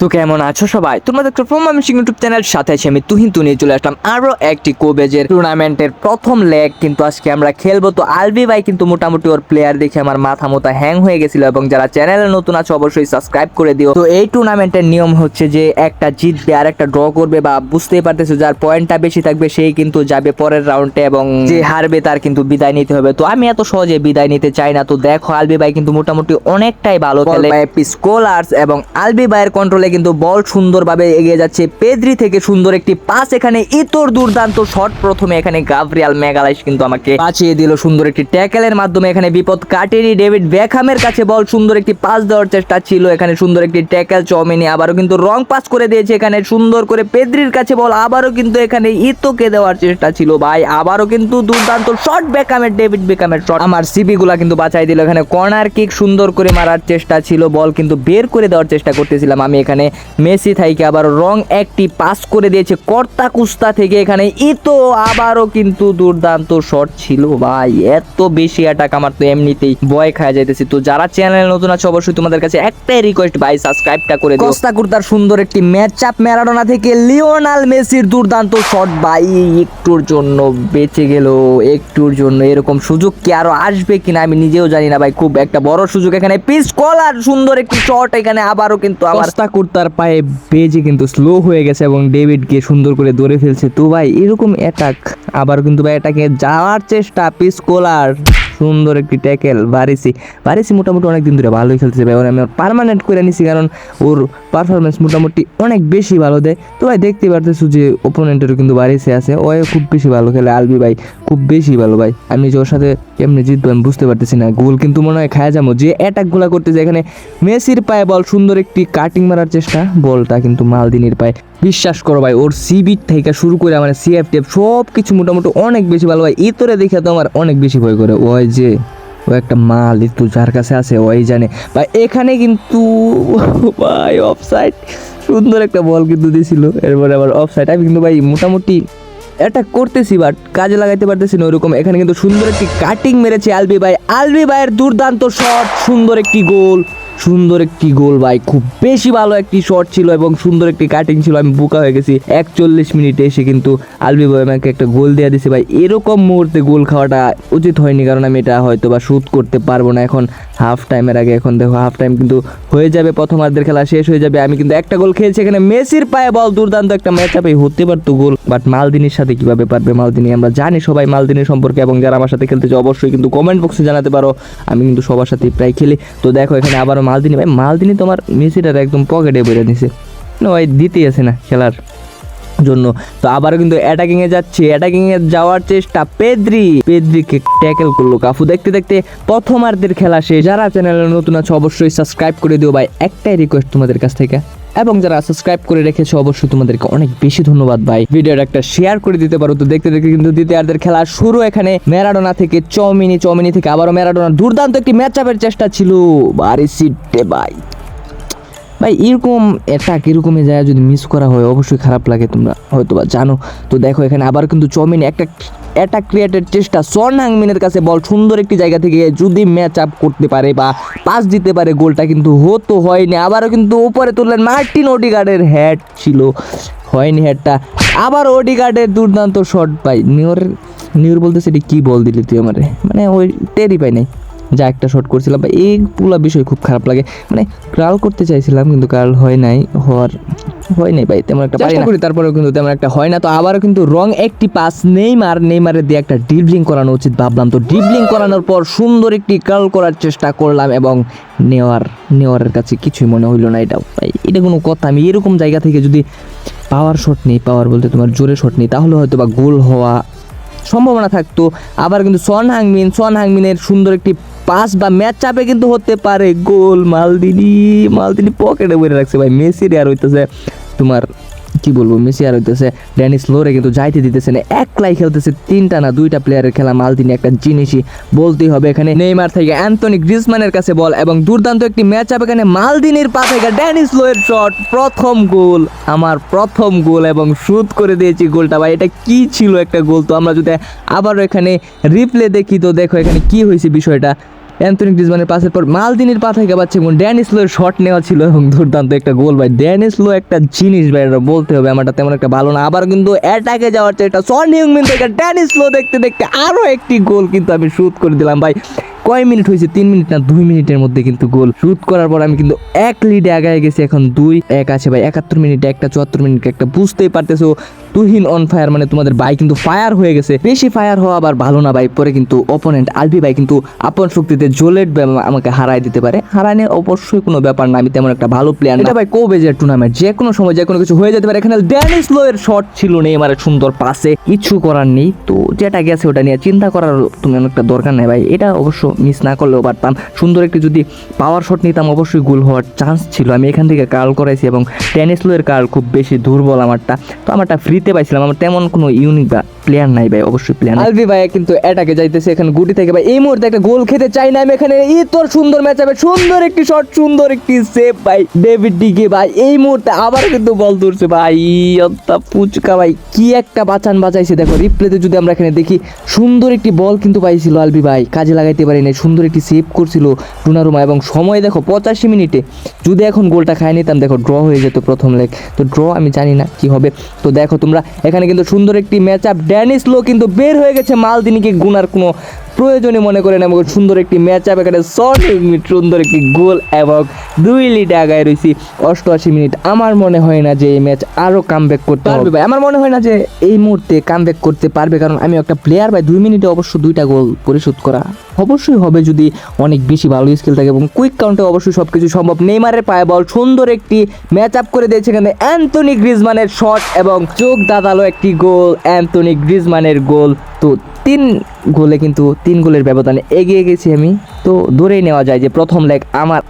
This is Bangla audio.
তো কেমন আছো সবাই? তোমাদের একটা প্রোমো মিশিং ইউটিউব চ্যানেল সাথে আছি আমি তুহিন। তু নিয়ে চলে আসলাম আরও একটি কোবেজের টুর্নামেন্টের প্রথম লেগ কিন্তু আজকে আমরা খেলব তো আলবি ভাই কিন্তু মোটামুটি ওর প্লেয়ার দেখে আমার মাথা মোতা হ্যাং হয়ে গেছিল এবং যারা চ্যানেলে নতুন আছে অবশ্যই সাবস্ক্রাইব করে দিও। তো এই টুর্নামেন্টের নিয়ম হচ্ছে যে একটা জিতবে আর একটা ড্র করবে বা বুঝতেই পারতেছো যার পয়েন্টটা বেশি থাকবে সেই কিন্তু যাবে পরের রাউন্ডে এবং যে হারবে তার কিন্তু বিদায় নিতে হবে। তো আমি এত সহজে বিদায় নিতে চাই না। তো দেখো আলবি ভাই কিন্তু মোটামুটি অনেকটাই ভালো খেলে। স্কোলার্স এবং আলবি ভাইয়ের কন্ট্রোলে কিন্তু বল সুন্দরভাবে এগিয়ে যাচ্ছে। পেদ্রি থেকে সুন্দর একটি পাস এখানে। ইতর দুর্দান্ত শট প্রথমে এখানে গাভরিয়াল মেগালাইস কিন্তু আমাকে বাঁচিয়ে দিল সুন্দর একটি ট্যাকেলের মাধ্যমে। এখানে বিপদ কাটেনি। ডেভিড বেকহামের কাছে বল সুন্দর একটি পাস দেওয়ার চেষ্টা ছিল। এখানে সুন্দর একটি ট্যাকেল চমিনি আবারও কিন্তু রং পাস করে দিয়েছে এখানে। সুন্দর করে পেদ্রির কাছে বল আবারও কিন্তু এখানে ইতোকে দেওয়ার চেষ্টা ছিল। ভাই, আবারও কিন্তু দুর্দান্ত শট বেকামের ডেভিড বেকামের শট আমার সিবি গুলা কিন্তু বাঁচাই দিল। এখানে কর্নার কিক সুন্দর করে মারার চেষ্টা ছিল। বল কিন্তু বের করে দেওয়ার চেষ্টা করতেছিলাম আমি এখানে। মেসি থাইকে আবার রং একটি পাস করে দিয়েছে। কর্তা কুস্তা থেকে এখানে। ইতো আবারও কিন্তু দুর্দান্ত শট ছিল ভাই। এত বেশি অ্যাটাক আমার তো এমনিতেই ভয় খাওয়া যাইতেছে। তো যারা চ্যানেল নতুন আছে অবশ্যই তোমাদের কাছে একটাই রিকোয়েস্ট ভাই সাবস্ক্রাইবটা করে দিও। কস্তা কুর্তার সুন্দর একটি ম্যাচ চাপ ম্যারাডোনা থেকে লিওনাল মেসির দুর্দান্ত শট ভাই। একটুর জন্য বেঁচে গেল একটুর জন্য এরকম সুযোগ কি আরও আসবে কিনা আমি নিজেও জানি না ভাই। খুব একটা বড় সুযোগ এখানে। পিস কলার সুন্দর একটি শট এখানে আবারও কিন্তু আবার কুর্তার পায়ে বেজে কিন্তু স্লো হয়ে গেছে এবং ডেভিডকে সুন্দর করে ধরে ফেলছে। তো ভাই, এরকম অ্যাটাক আবার কিন্তু ভাই এটাকে যাওয়ার চেষ্টা পিস কোলার সুন্দর একটি ট্যাকেল বারিসি। বারিসি মোটামুটি অনেক দিন ধরে ভালোই খেলতেছে ভাই, ওর আমি পারমানেন্ট করে নিছি কারণ ওর পারফরমেন্স মোটামুটি অনেক বেশি ভালো দেয়। তো ভাই, দেখতে পারতেছো যে ওপোনেন্টেরও কিন্তু বারিসি আছে, ও খুব বেশি ভালো খেলে, আলবি ভাই খুব বেশি ভালো ভাই। আমি যে ওর সাথে কেমনি জিতবো আমি বুঝতে পারতেছি না, গোল কিন্তু মনে হয় খায়া যাব। যে অ্যাটাকগুলো করতেছে এখানে, মেসির পায়ে বল সুন্দর একটি কাটিং মারার চেষ্টা, বলটা কিন্তু মালদিনির পায়ে। বিশ্বাস করো ভাই, ওর সিবিট থেকে শুরু করে আমার সিএফ টেপ সব কিছু মোটামুটি অনেক বেশি ভালো ভাই। ইতরে দেখে তো আমার অনেক বেশি ভয় করে। ওই যে, ও একটা মাল একটু যার কাছে আছে, ওই জানে। ভাই, এখানে কিন্তু, ভাই অফসাইড সুন্দর একটা বল কিন্তু দিছিল। এরপরে আবার অফসাইড আমি কিন্তু ভাই মোটামুটি এটা করতেছি বাট কাজে লাগাইতে পারতেছি না ওরকম। এখানে কিন্তু সুন্দর একটি কাটিং মেরেছে আলবি ভাই। আলবি ভাইয়ের দুর্দান্ত শট সুন্দর একটি গোল সুন্দর একটি গোল ভাই। খুব বেশি ভালো একটি শট ছিল এবং সুন্দর একটি কাটিং ছিল। আমি বোকা হয়ে গেছি। একচল্লিশ মিনিটে এসে কিন্তু আলবি আমাকে একটা গোল দেওয়া দিছে ভাই। এরকম মুহূর্তে গোল খাওয়াটা উচিত হয়নি কারণ আমি এটা হয়তো বা শুট করতে পারব না। এখন হাফ টাইমের আগে এখন দেখো হাফ টাইম কিন্তু হয়ে যাবে প্রথমার্ধের খেলা শেষ হয়ে যাবে। আমি কিন্তু একটা গোল খেয়েছি, এখানে মেসির পায়ে বল, দুর্দান্ত একটা ম্যাচ আপে হতে পারতো গোল বাট মালদিনীর সাথে কীভাবে পারবে মালদিনী, আমরা জানি সবাই মালদিনীর সম্পর্কে, এবং যারা আমার সাথে খেলতেছে অবশ্যই কিন্তু কমেন্ট বক্সে জানাতে পারো। আমি কিন্তু সবার সাথে প্রায় খেলি। তো দেখো, এখানে আবারও মালদিনী, ভাই, মালদিনী তোমার, মেসিটার একদম পকেটে বেড়ে দিছে। না ভাই, দিতেই আছে না, খেলার। জন্য। তো আবারও কিন্তু অ্যাটাকিং এ যাচ্ছে। অ্যাটাকিং এ যাওয়ার চেষ্টা পেদ্রি। পেদ্রিকে ট্যাকেল করল কাফু। দেখতে দেখতে প্রথমার্ধের খেলা শেষ। যারা চ্যানেলে নতুন আছে, অবশ্যই সাবস্ক্রাইব করে দিও ভাই। একটাই রিকোয়েস্ট তোমাদের কাছ থেকে। এবং যারা সাবস্ক্রাইব করে রেখেছো, অবশ্যই তোমাদেরকে অনেক বেশি ধন্যবাদ ভাই। ভিডিওটা একটা শেয়ার করে দিতে পারো। তো দেখতে দেখতে কিন্তু দ্বিতীয়ার্ধের খেলা শুরু এখানে। ম্যারাডোনা থেকে চমিনি চমিনি থেকে আবারও ম্যারাডোনা দুর্দান্ত একটি ম্যাচ আপের চেষ্টা ছিল। বাড়ি সিটে ভাই। ভাই, এরকম অ্যাটাক এরকমই যায়, যদি মিস করা হয়, অবশ্যই খারাপ লাগে তোমরা হয়তো বা জানো। তো দেখো, এখানে আবার কিন্তু চমিন একটা অ্যাটাক ক্রিয়েটের চেষ্টা সন হাংমিনের কাছে বল সুন্দর একটি জায়গা থেকে যদি ম্যাচ আপ করতে পারে বা পাস দিতে পারে, গোলটা কিন্তু হতো, হয়নি। আবারও কিন্তু উপরে তুললেন মার্টিন ওডিগার্ডের হেড ছিল। হয়নি হেডটা আবার ওডিগার্ডের দুর্দান্ত শট পাই নিউর নিউর বলতেছে, এটি কী বল দিলি তুই আমারে? মানে ওই টেরই পাই নাই। যা একটা শট করছিলাম বা এই পুরো বিষয় খুব খারাপ লাগে। মানে ক্রাল করতে চাইছিলাম কিন্তু কার্ল হয় নাই হওয়ার হয় নাই ভাই তেমন একটা চেষ্টা করি তারপরেও কিন্তু তেমন একটা হয় না। তো আবারও কিন্তু রং একটি পাস নেইমার নেইমারের দিয়ে একটা ড্রিবলিং করানো উচিত ভাবলাম। তো ড্রিবলিং করানোর পর সুন্দর একটি কার্ল করার চেষ্টা করলাম এবং নেওয়ার নেওয়ারের কাছে কিছুই মনে হইল না এটাও। ভাই এটা কোনো কথা আমি এরকম জায়গা থেকে যদি পাওয়ার শট নেই পাওয়ার বলতে তোমার জোরে শট নেই তাহলে হয়তো বা গোল হওয়া সম্ভাবনা থাকতো। আবার কিন্তু সন হাংমিন সন হাংমিনের সুন্দর একটি পাস বা ম্যাচ চাপে কিন্তু হতে পারে। গোল মালদিনি মালদিনি পকেটে বইরে রাখছে ভাই। মেসির আর হইতেছে তোমার, কি বলব, মেসি আর হইতেছে ড্যানিস লোরে কিন্তু যাইতে দিতেছে না। একলাই খেলতেছে তিনটা না দুইটা প্লেয়ারের খেলা। মালদিনি একটা জিনিসই বলতেই হবে এখানে। নেইমার থেকে অ্যান্টনি গ্রিজম্যানের কাছে বল এবং দুর্দান্ত একটি ম্যাচ আপ এখানে মালদিনির পা থেকে ড্যানিস লোয়ের শট প্রথম গোল, আমার প্রথম গোল এবং শুট করে দিয়েছি গোলটা ভাই। এটা কি ছিল একটা গোল? তো আমরা যদি আবারও এখানে রিপ্লে দেখি, তো দেখো এখানে কি হয়েছে বিষয়টা। অ্যান্থনি গ্রিজমানের পাশের পর মালদিনির পা থেকে পাচ্ছে এবং ড্যানিস লোয়ের শট নেওয়া ছিল এবং দুর্দান্ত একটা গোল। ভাই ড্যানিস লো একটা জিনিস, ভাই, এটা বলতে হবে, আমারটা তেমন একটা ভালো না। আবার কিন্তু অ্যাটাকে যাওয়ার চেষ্টা। সন ইউমিন থেকে ড্যানিস লো দেখতে দেখতে আরও একটি গোল কিন্তু আমি শুট করে দিলাম, ভাই। কয় মিনিট হয়েছে? তিন মিনিট না দুই মিনিটের মধ্যে কিন্তু গোল। শুট করার পর আমি কিন্তু এক লিডে আগায় গেছি, এখন দুই এক আছে ভাই। একাত্তর মিনিটে, একটা চুয়াত্তর মিনিট, একটা বুঝতেই পারতেছো, তুহিন অন ফায়ার মানে তোমাদের ভাই কিন্তু ফায়ার হয়ে গেছে। বেশি ফায়ার হওয়া আবার ভালো না ভাই, পরে কিন্তু অপোনেন্ট আলবি ভাই কিন্তু আপন শক্তিতে জোলেট আমাকে হারাই দিতে পারে। হারানে অবশ্যই কোনো ব্যাপার না, আমি তেমন একটা ভালো প্লেয়ার এটা ভাই কোবেজের টুর্নামেন্ট যে কোনো সময় যে কোনো কিছু হয়ে যেতে পারে। এখানে ড্যানিস লোয়ের শট ছিল নেই আমার সুন্দর পাসে কিছু করার নেই, তো যেটা গেছে ওটা নিয়ে চিন্তা করার তুমি অনেকটা দরকার নেই ভাই। এটা অবশ্য মিস না করলেও পারতাম সুন্দর একটি যদি পাওয়ার শট নিতাম, অবশ্যই গোল হওয়ার চান্স ছিল। আমি এখান থেকে কার্ল করাইছি এবং টেনিস লোয়ের কার্ল খুব বেশি দুর্বল আমারটা। তো আমারটা ফ্রিতে পাইছিলাম। আমার তেমন কোনো ইউনিক বা প্লেয়ার নাই ভাই, অবশ্যই প্লেয়ার আলবি ভাই কিন্তু অ্যাটাকে যাইতেছে এখানে গুটি থেকে। ভাই, এই মুহূর্তে একটা গোল খেতে চাই না আমি এখানে। ই তোর সুন্দর ম্যাচ হবে। সুন্দর একটি শট সুন্দর একটি সেভ ভাই। ডেভিড ডিগে ভাই, এই মুহূর্তে আবার কিন্তু বল ধরছে ভাই। অত্তা পুচকা ভাই, কি একটা বাঁচান বাঁচাইছে দেখো রিপ্লেতে যদি আমরা এখানে দেখি, সুন্দর একটি বল কিন্তু পাইছিল আলবি ভাই। কাজে লাগাইতে পারি নাই সুন্দর একটি সেভ করছিল রুনারুমা এবং সময় দেখো পঁচাশি মিনিটে। যদি এখন গোলটা খাই নিতাম, দেখো ড্র হয়ে যেত প্রথম লেগ তো ড্র আমি জানি না কি হবে। তো দেখো তোমরা এখানে কিন্তু সুন্দর একটি ম্যাচ আপ ড্যানিস লো কিন্তু বের হয়ে গেছে, মালদিনিকে গুনার কোনো প্রয়োজনে মনে করেন এবং সুন্দর একটি ম্যাচ আপ এখানে শর্ট মিনিট সুন্দর একটি গোল এবং দুই লিটে আগায় রয়েছি অষ্টআশি মিনিট। আমার মনে হয় না যে এই ম্যাচ আরও কাম ব্যাক করতে পারবে ভাই আমার মনে হয় না যে এই মুহূর্তে কাম ব্যাক করতে পারবে কারণ আমি একটা প্লেয়ার ভাই দুই মিনিটে অবশ্য দুইটা গোল পরিশোধ করা অবশ্যই হবে যদি অনেক বেশি ভালো স্কিল থাকে এবং কুইক কাউন্টে অবশ্যই সব কিছু সম্ভব। নেইমারের পায়ে বল সুন্দর একটি ম্যাচ আপ করে দিয়েছে এখানে অ্যান্থনি গ্রিজমানের শট এবং চোখ দাদালো একটি গোল অ্যান্থনি গ্রিজমানের গোল তো তিন গোলে কিন্তু তিন গোলের ব্যবধানে এগিয়ে গেছি আমি। তো ধরেই নেওয়া যায় যে প্রথম লেগ আমার